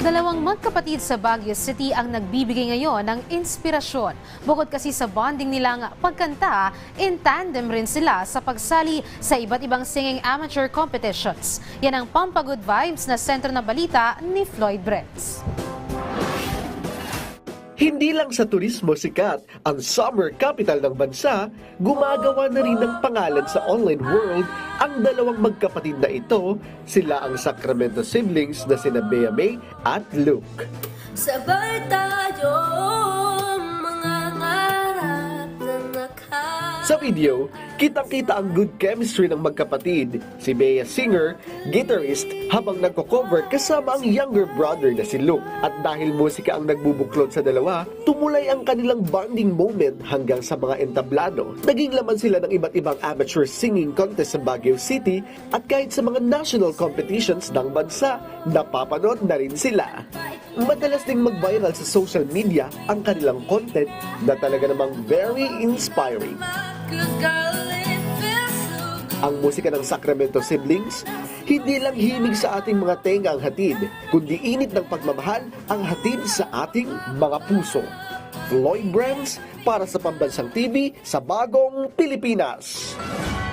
Dalawang magkapatid sa Baguio City ang nagbibigay ngayon ng inspirasyon. Bukod kasi sa bonding nilang pagkanta, in tandem rin sila sa pagsali sa iba't ibang singing amateur competitions. Yan ang Pampagood Vibes na sentro ng balita ni Floyd Brents. Hindi lang sa turismo sikat ang summer capital ng bansa, gumagawa na rin ng pangalan sa online world ang dalawang magkapatid na ito. Sila ang Sacramento siblings na sina Bea May at Luke. Sabay tayo Sa video, kitang-kita ang good chemistry ng magkapatid. Si Bea singer, guitarist, habang nagko-cover kasama ang younger brother na si Luke. At dahil musika ang nagbubuklod sa dalawa, tumulay ang kanilang bonding moment hanggang sa mga entablado. Naging laman sila ng iba't ibang amateur singing contest sa Baguio City at kahit sa mga national competitions ng bansa, napapanood na rin sila. Madalas ding mag-viral sa social media ang kanilang content na talaga namang very inspiring. Ang musika ng Sacramento Siblings, hindi lang himig sa ating mga tenga ang hatid, kundi init ng pagmamahal ang hatid sa ating mga puso. Floyd Brands para sa Pambansang TV sa Bagong Pilipinas.